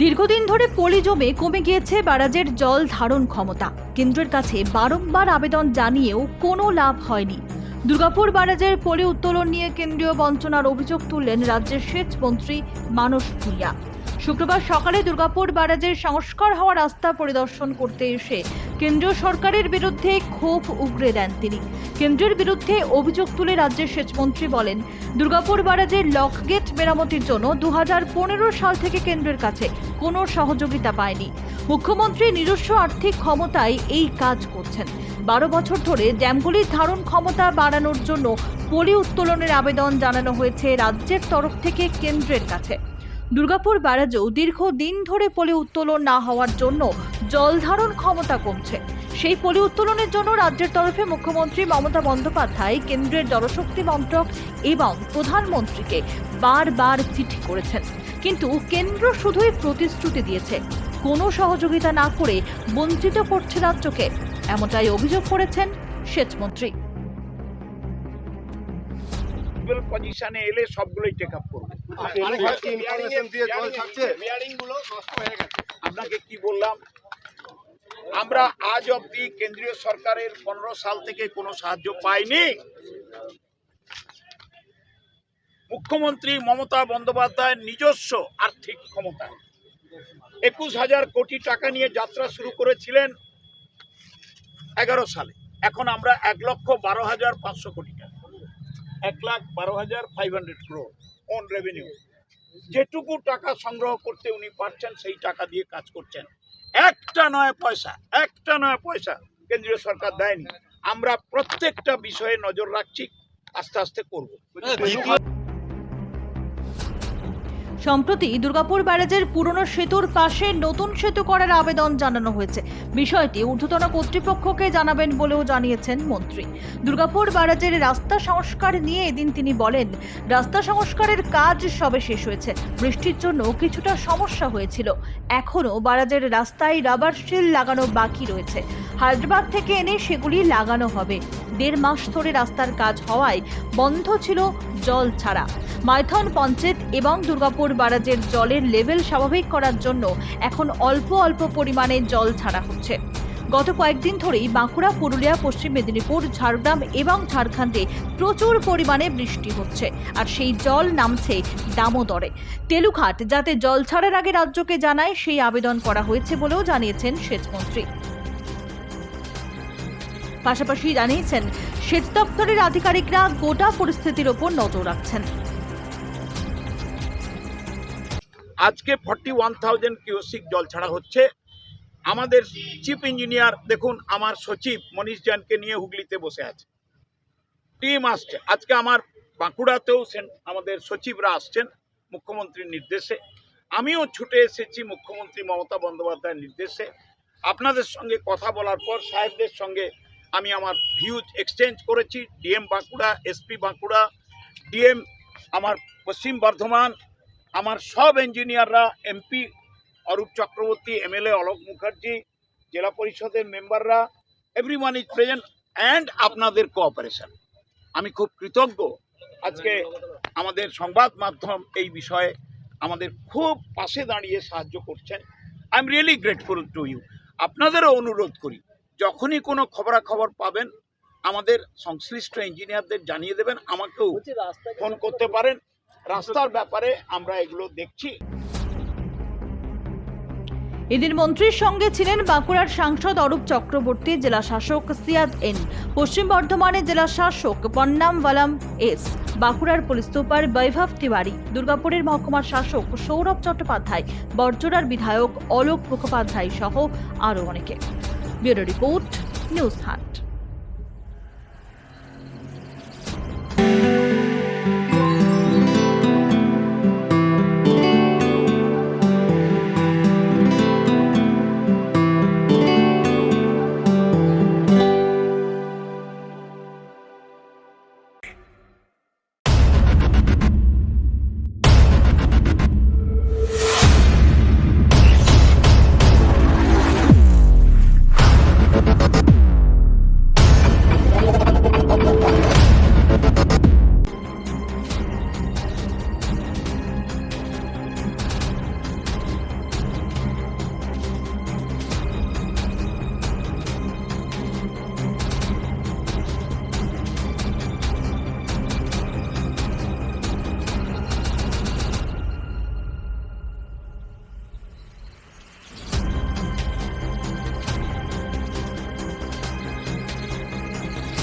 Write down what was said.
দীর্ঘদিন ধরে পলি জমে কমে গিয়েছে ব্যারাজের জল ধারণ ক্ষমতা। কেন্দ্রের কাছে বারংবার আবেদন জানিয়েও কোনো লাভ হয়নি। দুর্গাপুর ব্যারাজের পলি উত্তোলন নিয়ে কেন্দ্রীয় বঞ্চনার অভিযোগ তুললেন রাজ্যের সেচ মন্ত্রী মানস ভুঁইয়া। শুক্রবার সকালে দুর্গাপুর ব্যারাজের সংস্কার হওয়া রাস্তা পরিদর্শন করতে এসে কেন্দ্রীয় সরকারের বিরুদ্ধে ক্ষোভ উগরে দেন তিনি। কেন্দ্রের বিরুদ্ধে অভিযোগ তুলে রাজ্যের সেচমন্ত্রী বলেন, দুর্গাপুর ব্যারাজের লকগেট মেরামতির জন্য দু হাজার পনেরো সাল থেকে কেন্দ্রের কাছে কোনো সহযোগিতা পায়নি। মুখ্যমন্ত্রী নিজস্ব আর্থিক ক্ষমতায় এই কাজ করছেন। বারো বছর ধরে ড্যামগুলির ধারণ ক্ষমতা বাড়ানোর জন্য পলি উত্তোলনের আবেদন জানানো হয়েছে রাজ্যের তরফ থেকে কেন্দ্রের কাছে। দুর্গাপুর ব্যারাজেও দীর্ঘদিন ধরে পলি উত্তোলন না হওয়ার জন্য জল ধারণ ক্ষমতা কমছে। সেই পলি উত্তোলনের জন্য রাজ্যের তরফে মুখ্যমন্ত্রী মমতা বন্দ্যোপাধ্যায়, কেন্দ্রের জলশক্তি মন্ত্রক এবং প্রধানমন্ত্রীকে বারবার চিঠি করেছেন। কিন্তু কেন্দ্র শুধুই প্রতিশ্রুতি দিয়েছে। কোনো সহযোগিতা না করে বঞ্চিত করছে রাজ্যকে। এমনটাই অভিযোগ করেছেন সেচমন্ত্রী। পজিশনে এলে সবগুলোই টেক আপ করবে। আপনাকে কি বললাম? আমরা আজ অবধি কেন্দ্রীয় সরকারের পনেরো সাল থেকে কোনো সাহায্য পাইনি। মুখ্যমন্ত্রী মমতা বন্দ্যোপাধ্যায়ের নিজস্ব আর্থিক ক্ষমতা একুশ হাজার কোটি টাকা নিয়ে যাত্রা শুরু করেছিলেন এগারো সালে। এখন আমরা এক লক্ষ বারো হাজার পাঁচশো কোটি টাকা। এক লাখ বারো হাজার five hundred crore on revenue যেটুকু টাকা সংগ্রহ করতে উনি পারছেন, সেই টাকা দিয়ে কাজ করছেন। একটা নয় পয়সা, একটা নয় পয়সা কেন্দ্রীয় সরকার দেয়নি। আমরা প্রত্যেকটা বিষয়ে নজর রাখছি, আস্তে আস্তে করব। সম্প্রতি দুর্গাপুর ব্যারাজের পুরনো সেতুর পাশে নতুন সেতু করার আবেদন জানানো হয়েছে। বিষয়টি ঊর্ধ্বতন কর্তৃপক্ষকে জানাবেন বলেও জানিয়েছেন মন্ত্রী। দুর্গাপুর ব্যারাজের রাস্তা সংস্কার নিয়ে এদিন তিনি বলেন, রাস্তা সংস্কারের কাজ সবে শেষ হয়েছে। বৃষ্টির জন্য কিছুটা সমস্যা হয়েছিল। এখনও ব্যারাজের রাস্তায় রাবার শিল লাগানো বাকি রয়েছে। হায়দ্রাবাদ থেকে এনে সেগুলি লাগানো হবে। দেড় মাস ধরে রাস্তার কাজ হওয়ায় বন্ধ ছিল জল ছাড়া। মাইথন পঞ্চায়েত এবং দুর্গাপুর ব্যারাজের জলের লেভেল স্বাভাবিক করার জন্য এখন অল্প অল্প পরিমাণে জল ছাড়া হচ্ছে। গত কয়েকদিন ধরেই বাঁকুড়া, পুরুলিয়া, পশ্চিম মেদিনীপুর, ঝাড়গ্রাম এবং ঝাড়খণ্ডে প্রচুর পরিমাণে বৃষ্টি হচ্ছে আর সেই জল নামছে দামোদরে। তেলুঘাট, যাতে জল ছাড়ার আগে রাজ্যকে জানায়, সেই আবেদন করা হয়েছে বলেও জানিয়েছেন সেচমন্ত্রী। পাশাপাশি জানিয়েছেন, সেচ দপ্তরের আধিকারিকরা গোটা পরিস্থিতির ওপর নজর রাখছেন। আজকে ফর্টি ওয়ান থাউজেন্ড কিউসিক জল ছাড়া হচ্ছে। আমাদের চিফ ইঞ্জিনিয়ার, দেখুন, আমার সচিব মনীষ জানকে নিয়ে হুগলিতে বসে আছে। টিম আসছে। আজকে আমার বাঁকুড়াতেও আমাদের সচিবরা আসছেন মুখ্যমন্ত্রীর নির্দেশে। আমিও ছুটে এসেছি মুখ্যমন্ত্রী মমতা বন্দ্যোপাধ্যায়ের নির্দেশে। আপনাদের সঙ্গে কথা বলার পর সাহেবদের সঙ্গে আমি আমার ভিউজ এক্সচেঞ্জ করেছি। DM Bankura, SP Bankura, DM আমার পশ্চিম বর্ধমান আমার সব ইঞ্জিনিয়াররা এমপি অরূপ চক্রবর্তী এমএলএ অলোক মুখার্জি জেলা পরিষদের মেম্বাররা every one is present and আপনাদের কোঅপারেশন আমি খুব কৃতজ্ঞ। আজকে আমাদের সংবাদ মাধ্যম এই বিষয়ে আমাদের খুব পাশে দাঁড়িয়ে সাহায্য করছেন। I am really grateful to you আপনাদেরও অনুরোধ করি যখনই কোনো খবরাখবর পাবেন আমাদের সংশ্লিষ্ট ইঞ্জিনিয়ারদের জানিয়ে দেবেন আমাকেও ফোন করতে পারেন। রাস্তার ব্যাপারে আমরা এগুলো দেখছি। এদিন মন্ত্রীর সঙ্গে ছিলেন বাঁকুড়ার সাংসদ অরূপ চক্রবর্তী জেলা শাসক সিয়াদ এন, পশ্চিম বর্ধমানের জেলা শাসক পন্নাম ওয়ালাম এস, বাঁকুড়ার পুলিশ সুপার বৈভব তিওয়ারি, দুর্গাপুরের মহকুমার শাসক সৌরভ চট্টোপাধ্যায় বর্জরার বিধায়ক অলোক মুখোপাধ্যায় সহ আরও অনেকে। ব্যুরো রিপোর্ট, নিউজ হাট।